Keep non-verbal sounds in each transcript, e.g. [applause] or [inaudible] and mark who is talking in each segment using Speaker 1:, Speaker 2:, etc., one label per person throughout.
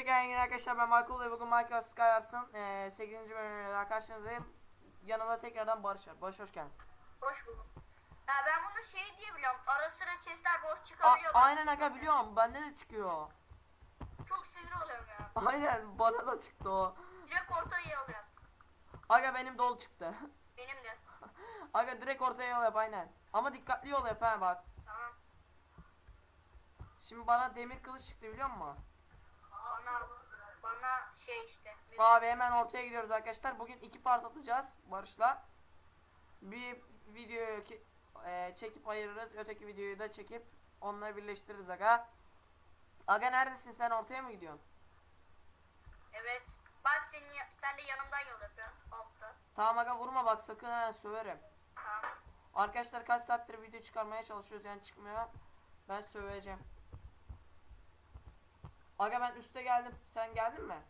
Speaker 1: tekrar yine arkadaşlar ben Michael ve bugün Minecraft Skywars'ın e, 8. bölümüyle daha karşınızdayım. Yanımda tekrardan Barış var. Barış hoş geldin.
Speaker 2: Hoş buldum. Ya ben bunu şey diye biliyorum. Ara sıra chestler boş
Speaker 1: A-
Speaker 2: çıkabiliyor.
Speaker 1: aynen aga biliyorum bende de çıkıyor.
Speaker 2: Çok sinir oluyorum ya. [laughs]
Speaker 1: Aynen bana da çıktı o.
Speaker 2: Direkt ortaya alıyorum.
Speaker 1: Aga benim dolu çıktı. [laughs]
Speaker 2: Benim de.
Speaker 1: Aga direkt ortaya yol yap aynen. Ama dikkatli yol yap ha bak.
Speaker 2: Tamam.
Speaker 1: Şimdi bana demir kılıç çıktı biliyor musun?
Speaker 2: Şey işte.
Speaker 1: Abi hemen ortaya gidiyoruz arkadaşlar. Bugün iki part atacağız Barış'la. Bir videoyu ki, e, çekip ayırırız. Öteki videoyu da çekip onları birleştiririz aga. Aga neredesin sen ortaya mı gidiyorsun?
Speaker 2: Evet. Bak senin ya- sen de yanımdan yol yapıyorsun. Altta.
Speaker 1: Tamam aga vurma bak sakın ha söverim.
Speaker 2: Tamam.
Speaker 1: Arkadaşlar kaç saattir video çıkarmaya çalışıyoruz yani çıkmıyor. Ben söveceğim. Aga ben üste geldim. Sen geldin mi?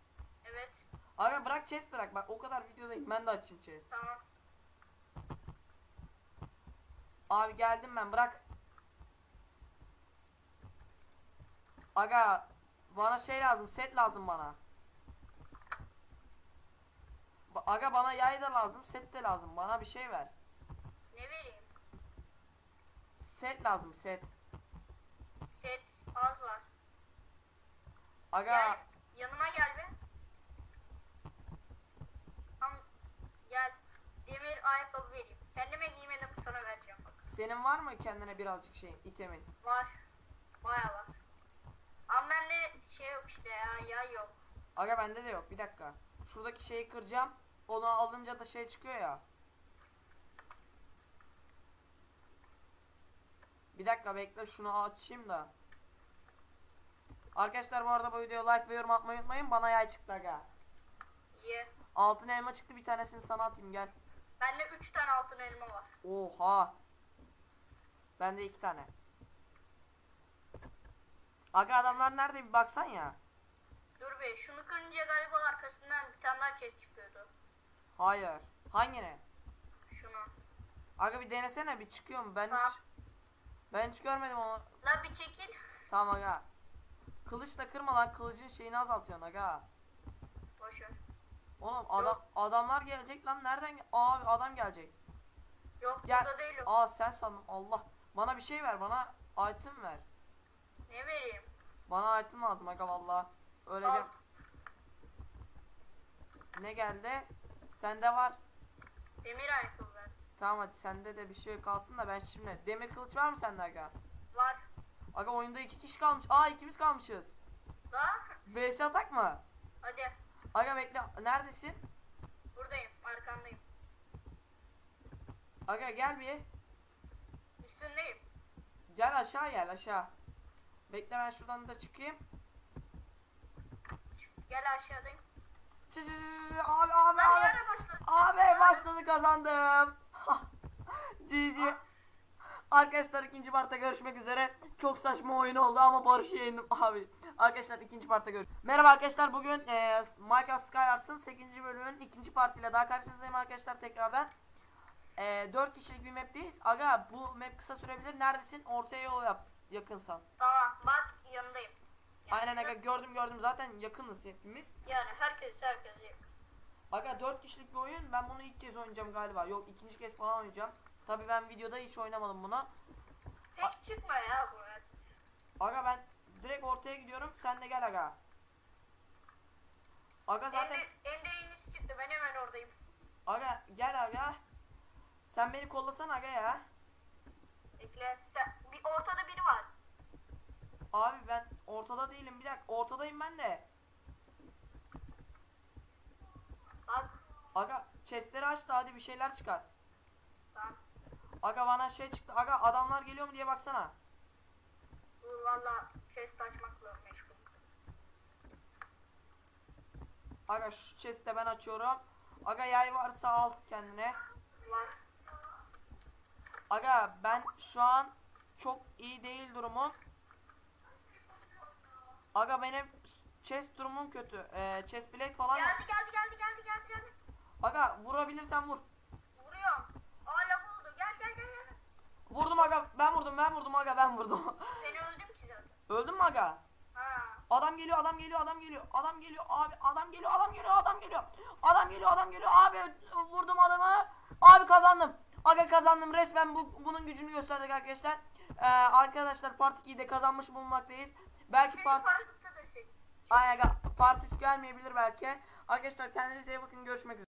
Speaker 2: Evet.
Speaker 1: Aga bırak chest bırak. Bak o kadar videodayım. Ben de açayım chest.
Speaker 2: Tamam.
Speaker 1: Abi geldim ben bırak. Aga bana şey lazım set lazım bana. Ba- Aga bana yay da lazım set de lazım bana bir şey ver.
Speaker 2: Ne vereyim?
Speaker 1: Set lazım set.
Speaker 2: Set az var.
Speaker 1: Aga
Speaker 2: Gel. Yanıma gel be. Tam gel. Demir ayakkabı vereyim. Kendime giymedim sana vereceğim bak.
Speaker 1: senin var mı kendine birazcık şey itemin?
Speaker 2: Var. Baya var. Ama bende şey yok işte ya. Yay yok.
Speaker 1: Aga bende de yok bir dakika. Şuradaki şeyi kıracağım. Onu alınca da şey çıkıyor ya. Bir dakika bekle şunu açayım da. Arkadaşlar bu arada bu videoya like ve yorum atmayı unutmayın. Bana yay çıktı aga.
Speaker 2: İyi.
Speaker 1: Altın elma çıktı bir tanesini sana atayım gel.
Speaker 2: Bende 3 tane altın elma var.
Speaker 1: Oha. Bende iki tane. Aga adamlar nerede bir baksan ya.
Speaker 2: Dur be şunu kırınca galiba arkasından bir tane daha chest çıkıyordu.
Speaker 1: Hayır. Hangine?
Speaker 2: Şunu.
Speaker 1: Aga bir denesene bir çıkıyor mu? Ben
Speaker 2: Tamam.
Speaker 1: hiç ben hiç görmedim onu.
Speaker 2: La bir çekil.
Speaker 1: Tamam aga. Kılıçla kırma lan kılıcın şeyini azaltıyorsun aga.
Speaker 2: Boşver.
Speaker 1: Oğlum adam adamlar gelecek lan nereden ge- Abi adam gelecek.
Speaker 2: Yok
Speaker 1: Gel.
Speaker 2: burada değil o.
Speaker 1: Aa sen sandım Allah. Bana bir şey ver bana item ver.
Speaker 2: Ne vereyim?
Speaker 1: Bana item lazım aga valla. Öleceğim.
Speaker 2: Al.
Speaker 1: Ne geldi? Sende var.
Speaker 2: Demir ayakkabı ver.
Speaker 1: Tamam hadi sende de bir şey kalsın da ben şimdi. Demir kılıç var mı sende aga?
Speaker 2: Var.
Speaker 1: Aga oyunda iki kişi kalmış. Aa ikimiz kalmışız.
Speaker 2: Da.
Speaker 1: VS atak mı?
Speaker 2: Hadi.
Speaker 1: Aga bekle. Neredesin?
Speaker 2: Buradayım. Arkandayım.
Speaker 1: Aga gel bir.
Speaker 2: Üstündeyim.
Speaker 1: Gel aşağı gel aşağı. Bekle ben şuradan da çıkayım.
Speaker 2: Gel aşağıdayım.
Speaker 1: Çı çı çı çı. Abi abi
Speaker 2: Lan
Speaker 1: abi. Abi başladı kazandım. [laughs] GG. Arkadaşlar ikinci partta görüşmek üzere. Çok saçma oyun oldu ama Barış'ı yendim [laughs] abi. Arkadaşlar ikinci partta görüş. Merhaba arkadaşlar bugün e, Minecraft Skywars'ın 8. bölümünün ikinci partiyle daha karşınızdayım arkadaşlar tekrardan. E, 4 kişilik bir map'teyiz. Aga bu map kısa sürebilir. Neredesin? Ortaya yol yap yakınsan.
Speaker 2: Tamam. Bak yanındayım. Yani
Speaker 1: Aynen aga gördüm gördüm zaten yakınız hepimiz.
Speaker 2: Yani herkes herkes yakın.
Speaker 1: Aga 4 kişilik bir oyun. Ben bunu ilk kez oynayacağım galiba. Yok ikinci kez falan oynayacağım. Tabi ben videoda hiç oynamadım buna.
Speaker 2: Tek çıkma ya bu.
Speaker 1: Aga ben direkt ortaya gidiyorum. Sen de gel aga. Aga zaten
Speaker 2: Ender, Ender iğnesi çıktı. Ben hemen oradayım.
Speaker 1: aga gel aga. Sen beni kollasana aga ya.
Speaker 2: Bekle. Sen, bir ortada biri var.
Speaker 1: Abi ben ortada değilim. Bir dakika ortadayım ben de.
Speaker 2: Bak.
Speaker 1: Aga chestleri aç da hadi bir şeyler çıkar.
Speaker 2: Tamam.
Speaker 1: Aga bana şey çıktı. Aga adamlar geliyor mu diye baksana.
Speaker 2: Bu valla chest açmakla meşgul.
Speaker 1: Aga şu chest'te ben açıyorum. Aga yay varsa al kendine.
Speaker 2: Var.
Speaker 1: Aga ben şu an çok iyi değil durumum. Aga benim chest durumum kötü. Ee, chest plate falan.
Speaker 2: Geldi geldi geldi geldi geldi geldi.
Speaker 1: Aga vurabilirsen vur.
Speaker 2: Vuruyorum. Aa lag oldu. Gel gel gel gel.
Speaker 1: Vurdum aga ben vurdum aga ben vurdum. [laughs]
Speaker 2: Ben öldüm ki zaten.
Speaker 1: Öldün mü aga?
Speaker 2: Ha.
Speaker 1: Adam geliyor, adam geliyor, adam geliyor. Adam geliyor abi. Adam geliyor, adam geliyor, adam geliyor. Adam geliyor, adam geliyor. Abi vurdum adamı. Abi kazandım. Aga kazandım. Resmen bu, bunun gücünü gösterdik arkadaşlar. Ee, arkadaşlar Part 2'yi de kazanmış bulunmaktayız. Belki
Speaker 2: Senin
Speaker 1: Part
Speaker 2: de şey.
Speaker 1: Ay aga Part 3 gelmeyebilir belki. Arkadaşlar kendinize iyi bakın. Görüşmek üzere.